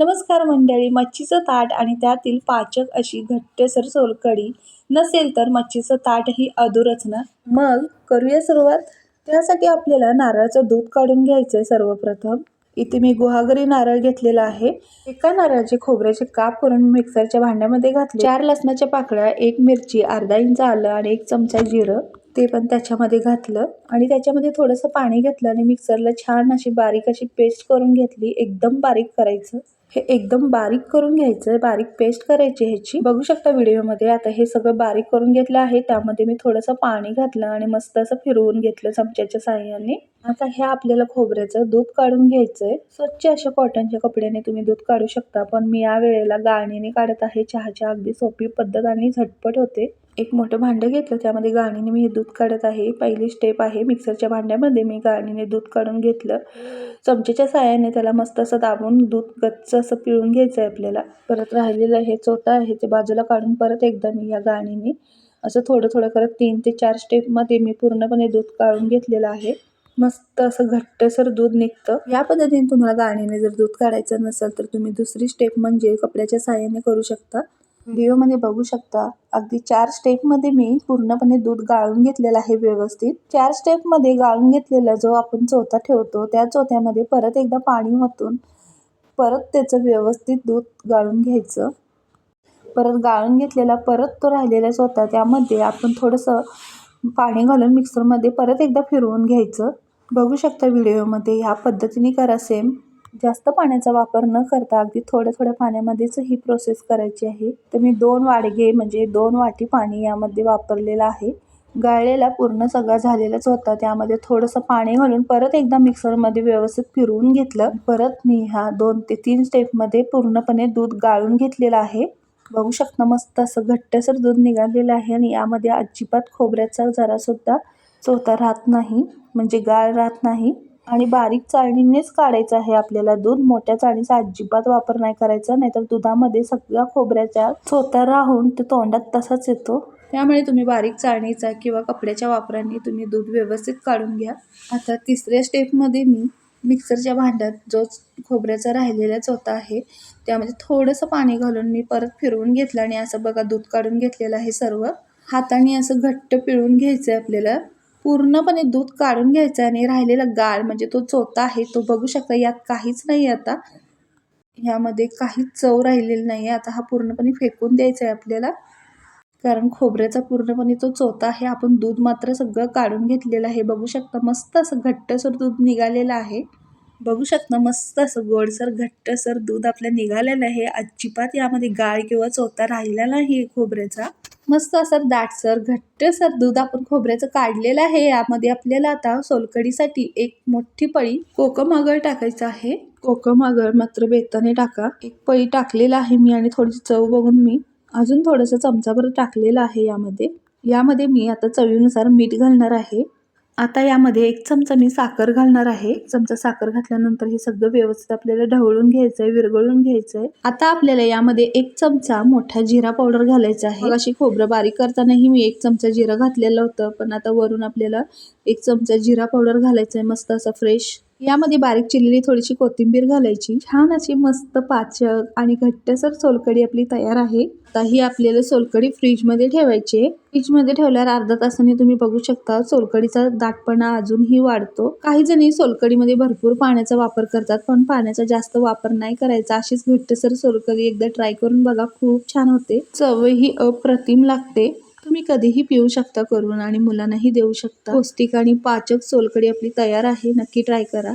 नमस्कार मंडळी मच्छीचं ताट आणि त्यातील पाचक अशी घट्टसर सोलकढी नसेल तर मच्छीचं ताट ही अधूरच ना? मग करूया सुरुवात. त्यासाठी आपल्याला नारळाचं दूध काढून घ्यायचंय सर्वप्रथम. इथे मी गुहागरी नारळ घेतलेला आहे. एका नारळाचे खोबऱ्याचे काप करून मिक्सरच्या भांड्यामध्ये घातले. चार लसणाच्या पाकळ्या एक मिरची अर्धा इंच आलं आणि एक चमचा जिरं. ते पण त्याच्यामध्ये घातलं. आणि त्याच्यामध्ये थोडंसं पाणी घेतलं आणि मिक्सरला छान अशी बारीक अशी पेस्ट करून घेतली. एकदम बारीक करायचं. हे एकदम बारीक करून घ्यायचं. बारीक पेस्ट करायची ह्याची. बघू शकता व्हिडिओमध्ये. आता हे सगळं बारीक करून घेतलं आहे. त्यामध्ये मी थोडंसं पाणी घातलं आणि मस्त असं फिरवून घेतलं चमच्याच्या साह्याने. आता हे आपल्याला खोबऱ्याचं दूध काढून घ्यायचंय. स्वच्छ अशा कॉटनच्या कपड्याने तुम्ही दूध काढू शकता. पण मी या वेळेला गाळणीने काढत आहे. चहाच्या अगदी सोपी पद्धत आणि झटपट होते. एक मोठं भांडं घेतलं. त्यामध्ये गाळणीने मी हे दूध काढत आहे. पहिली स्टेप आहे मिक्सरच्या भांड्यामध्ये मी गाळणीने दूध काढून घेतलं. चमचेच्या साह्याने त्याला मस्त असं दाबून दूध गच्च असं पिळून घ्यायचं आहे आपल्याला. परत राहिलेलं हे चोटं आहे ते बाजूला काढून परत एकदा मी या गाळणीने असं थोडं थोडं करत तीन ते चार स्टेपमध्ये मी पूर्णपणे दूध काढून घेतलेलं आहे. मस्त असं घट्टसर दूध निघतं. या पद्धतीने तुम्हाला गाळणीने जर दूध काढायचं नसेल तर तुम्ही दुसरी स्टेप म्हणजे कपड्याच्या साह्याने करू शकता. व्हिडिओमध्ये बघू शकता अगदी चार स्टेपमध्ये मी पूर्णपणे दूध गाळून घेतलेलं आहे व्यवस्थित. चार स्टेपमध्ये गाळून घेतलेला जो आपण चोथा ठेवतो त्या चोथ्यामध्ये परत एकदा पाणी ओतून परत त्याचं व्यवस्थित दूध गाळून घ्यायचं. परत गाळून घेतलेला परत तो राहिलेला चोथा त्यामध्ये आपण थोडंसं पाणी घालून मिक्सरमध्ये परत एकदा फिरवून घ्यायचं. बघू शकता व्हिडिओमध्ये ह्या पद्धतीने करा सेम जास्त पाण्याचा वापर न करता अगदी थोड्या थोड्या पाण्यामध्येच ही प्रोसेस करायची आहे. तर मी दोन वाडगे म्हणजे दोन वाटी पाणी यामध्ये वापरलेलं आहे. गाळलेला पूर्ण सगळा झालेलाच होता. त्यामध्ये थोडंसं पाणी घालून परत एकदा मिक्सरमध्ये व्यवस्थित फिरवून घेतलं. परत मी ह्या दोन ते तीन स्टेपमध्ये पूर्णपणे दूध गाळून घेतलेलं आहे. बघू शकता मस्त असं घट्टसर दूध निघालेलं आहे आणि यामध्ये अजिबात खोबऱ्याचा जरासुद्धा चोथा राहत नाही. म्हणजे गाळ राहत नाही. आणि बारीक चाळणीनेच काढायचं आहे आपल्याला दूध. मोठ्या चाळणीचा अजिबात वापर नाही करायचा नाहीतर दुधामध्ये सगळ्या खोबऱ्याच्या चोथा राहून ते तोंडात तसाच येतो. त्यामुळे तुम्ही बारीक चाळणीचा किंवा कपड्याच्या वापराने तुम्ही दूध व्यवस्थित काढून घ्या. आता तिसऱ्या स्टेपमध्ये मी मिक्सरच्या भांड्यात जो खोबऱ्याचा राहिलेला चोथा आहे त्यामध्ये थोडंसं पाणी घालून मी परत फिरवून घेतलं आणि असं बघा दूध काढून घेतलेलं आहे सर्व. हाताने असं घट्ट पिळून घ्यायचं आहे आपल्याला. पूर्णपणे दूध काढून घ्यायचं आणि राहिलेला गाळ म्हणजे तो चोथा आहे तो बघू शकता यात काहीच नाही आता. ह्यामध्ये काहीच चव राहिलेली नाही आहे. आता हा पूर्णपणे फेकून द्यायचा आहे आपल्याला. कारण खोबऱ्याचा पूर्णपणे तो चोथा आहे. आपण दूध मात्र सगळं काढून घेतलेलं आहे. बघू शकता मस्त असं घट्टसर दूध निघालेलं आहे. बघू शकता मस्त असं गोडसर घट्टसर दूध आपल्या निघालेलं आहे. अजिबात यामध्ये गाळ किंवा चोथा राहिला नाही खोबऱ्याचा. मस्त असं दाटसर घट्टसर दूध आपण खोबऱ्याचं काढलेलं आहे. यामध्ये आपल्याला आता सोलकडीसाठी एक मोठी पळी कोकम आगळ टाकायचं आहे. कोकम आगळ मात्र बेताने टाका. एक पळी टाकलेला आहे मी आणि थोडीशी चव बघून मी अजून थोडंसं चमचाभर टाकलेलं आहे यामध्ये. यामध्ये मी आता चवीनुसार मीठ घालणार आहे. आता यामध्ये एक चमचा मी साखर घालणार आहे. चमचा साखर घातल्यानंतर हे सगळं व्यवस्थित आपल्याला ढवळून घ्यायचं आहे विरघळून घ्यायचं आहे आता आपल्याला यामध्ये एक चमचा मोठा जिरा पावडर घालायचा आहे. अशी खोबरं बारीक करतानाही मी एक चमचा जिरा घातलेलं होतं. पण आता वरून आपल्याला एक चमचा जिरा पावडर घालायचा आहे मस्त असं फ्रेश यामध्ये बारीक चिरलेली थोडीशी कोथिंबीर घालायची. छान अशी मस्त पाचक आणि घट्टसर सोलकडी आपली तयार आहे. आता ही आपल्याला सोलकडी फ्रीजमध्ये ठेवायची फ्रीजमध्ये ठेवल्यावर अर्धा तासाने तुम्ही बघू शकता सोलकडीचा दाटपणा अजूनही वाढतो. काही जणी सोलकडीमध्ये भरपूर पाण्याचा वापर करतात पण पाण्याचा जास्त वापर नाही करायचा. अशीच घट्टसर सोलकडी एकदा ट्राय करून बघा खूप छान होते. चवही अप्रतिम लागते. तुम्ही कधीही पिऊ शकता करून आणि मुलांनाही देऊ शकता. पौष्टिक आणि पाचक सोलकडी आपली तयार आहे. नक्की ट्राय करा.